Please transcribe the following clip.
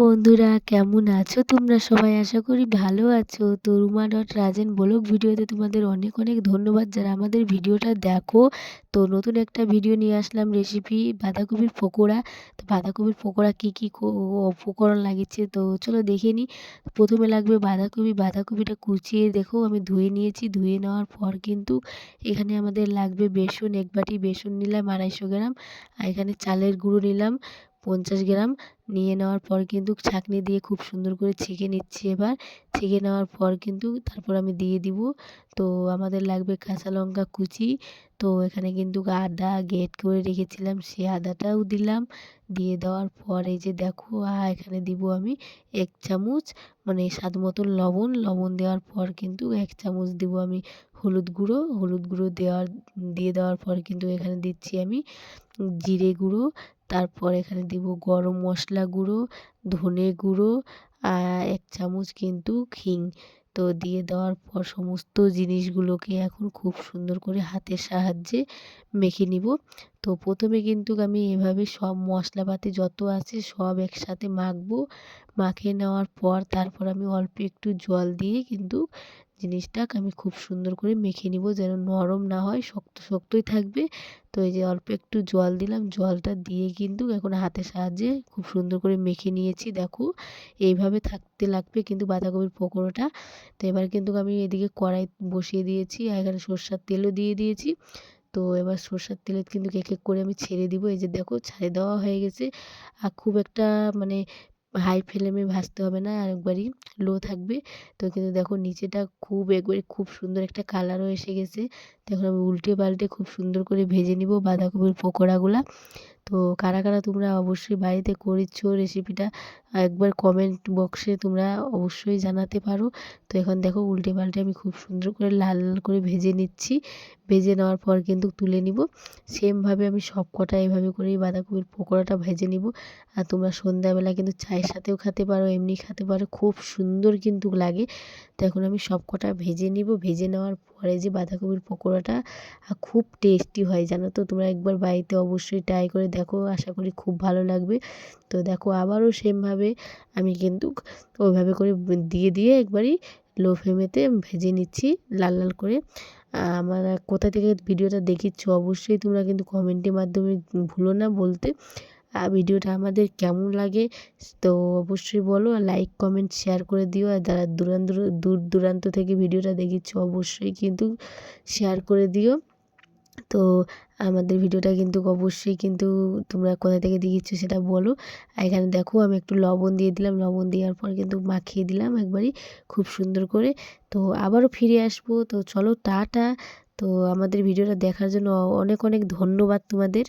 বন্ধুরা, কেমন আছো তোমরা? সবাই আশা করি ভালো আছো। তো রুমা ডট রাজেন ব্লগ ভিডিওতে তোমাদের অনেক অনেক ধন্যবাদ। যারা আমাদের ভিডিওটা দেখো, তো নতুন একটা ভিডিও নিয়ে আসলাম রেসিপি বাঁধাকপির পকোড়া। তো বাঁধাকপির পকোড়া কী কী উপকরণ লাগিয়েছে? তো চলো দেখে নিই প্রথমে লাগবে বাঁধাকপি, বাঁধাকপিটা কুচিয়ে দেখো, আমি ধুয়ে নিয়েছি। ধুয়ে নেওয়ার পর কিন্তু এখানে আমাদের লাগবে বেসন, এক বাটি বেসন নিলাম, আড়াইশো গ্রাম। আর এখানে চালের গুঁড়ো নিলাম। পঞ্চাশ গ্রাম নিয়ে নেওয়ার পর কিন্তু ছাঁকনি দিয়ে খুব সুন্দর করে ছেঁকে নিচ্ছি এবার। ছেঁকে নেওয়ার পর কিন্তু তারপর আমি দিয়ে দিব। তো আমাদের লাগবে কাঁচা লঙ্কা কুচি। তো এখানে কিন্তু আদা গেট করে রেখেছিলাম, সে আদাটাও দিলাম। দিয়ে দেওয়ার পর এই যে দেখো এখানে দিব আমি এক চামচ মানে স্বাদ মতন লবণ। লবণ দেওয়ার পর কিন্তু এক চামচ দিব আমি হলুদ গুঁড়ো। হলুদ গুঁড়ো দেওয়ার, দিয়ে দেওয়ার পর কিন্তু এখানে দিচ্ছি আমি জিরে গুঁড়ো। তারপর এখানে দিব গরম মশলা গুঁড়ো, ধনে গুঁড়ো এক চামচ কিন্তু হিং তো দিয়ে দেওয়ার পর সমস্ত জিনিসগুলোকে এখন খুব সুন্দর করে হাতের সাহায্যে মেখে নিব। তো প্রথমে কিন্তু আমি এভাবে সব মশলাপাতি যত আছে সব একসাথে মাখবো। মাখিয়ে নেওয়ার পর তারপর আমি অল্প একটু জল দিয়ে কিন্তু জিনিসটাকে আমি খুব সুন্দর করে মেখে নিব যেন নরম না হয়, শক্ত শক্তই থাকবে। তো এই যে অল্প একটু জল দিলাম, জলটা দিয়ে কিন্তু এখন হাতের সাহায্যে খুব সুন্দর করে মেখে নিয়েছি, দেখো। এইভাবে থাকতে লাগবে কিন্তু বাঁধাকপির পকোড়াটা। তো এবার কিন্তু আমি এদিকে কড়াই বসিয়ে দিয়েছি আর এখানে সর্ষার তেলও দিয়ে দিয়েছি। তো এবার সর্ষার তেলে কিন্তু এক এক করে আমি ছেড়ে দিব। এই যে দেখো, ছেড়ে দেওয়া হয়ে গেছে। আর খুব একটা মানে হাই ফ্লেমে ভাজতে হবে না আর একবারই লো থাকবে। তো কিন্তু দেখো নিচেটা খুব একবারে খুব সুন্দর একটা কালারও এসে গেছে। তখন আমি উল্টে পাল্টে খুব সুন্দর করে ভেজে নিব বাঁধাকপির পকোড়াগুলা। তো কারা কারা তোমরা অবশ্যই বাড়িতে করেছ রেসিপিটা একবার কমেন্ট বক্সে তোমরা অবশ্যই জানাতে পারো। তো এখন দেখো উল্টে পাল্টে আমি খুব সুন্দর করে লাল লাল করে ভেজে নিচ্ছি। ভেজে নেওয়ার পর কিন্তু তুলে নিব। সেমভাবে আমি সব কটা এভাবে করেই বাঁধাকপির পকোড়াটা ভেজে নিব। আর তোমরা সন্ধ্যাবেলা কিন্তু চায়ের সাথেও খেতে পারো, এমনি খেতে পারো, খুব সুন্দর কিন্তু লাগে। তো এখন আমি সব কটা ভেজে নিব। ভেজে নেওয়ার পরে যে বাঁধাকপির পকোড়াটা খুব টেস্টি হয়, জানো তো? তোমরা একবার বাড়িতে অবশ্যই ট্রাই করে দেখো, আশা করি খুব ভালো লাগবে। তো দেখো, আবারও সেমভাবে আমি কিন্তু ওইভাবে করে দিয়ে দিয়ে একবারই লো ফ্লেমেতে ভেজে নিচ্ছি লাল লাল করে। আমার কোথা থেকে ভিডিওটা দেখিচ্ছ অবশ্যই তোমরা কিন্তু কমেন্টের মাধ্যমে ভুলো না বলতে। ভিডিওটা আমাদের কেমন লাগে, তো অবশ্যই বলো, আর লাইক কমেন্ট শেয়ার করে দিও, আর যারা দূরান্ত, দূর দূরান্ত থেকে ভিডিওটা দেখিচ্ছ অবশ্যই কিন্তু শেয়ার করে দিও। তো আমাদের ভিডিওটা কিন্তু অবশ্যই কিন্তু তোমরা কোথা থেকে দেখিচ্ছ সেটা বলো। আর এখানে দেখো, আমি একটু লবণ দিয়ে দিলাম, লবণ দেওয়ার পর কিন্তু মাখিয়ে দিলাম একবারই খুব সুন্দর করে। তো আবারও ফিরে আসব, তো চলো, টাটা। তো আমাদের ভিডিওটা দেখার জন্য অনেক অনেক ধন্যবাদ তোমাদের।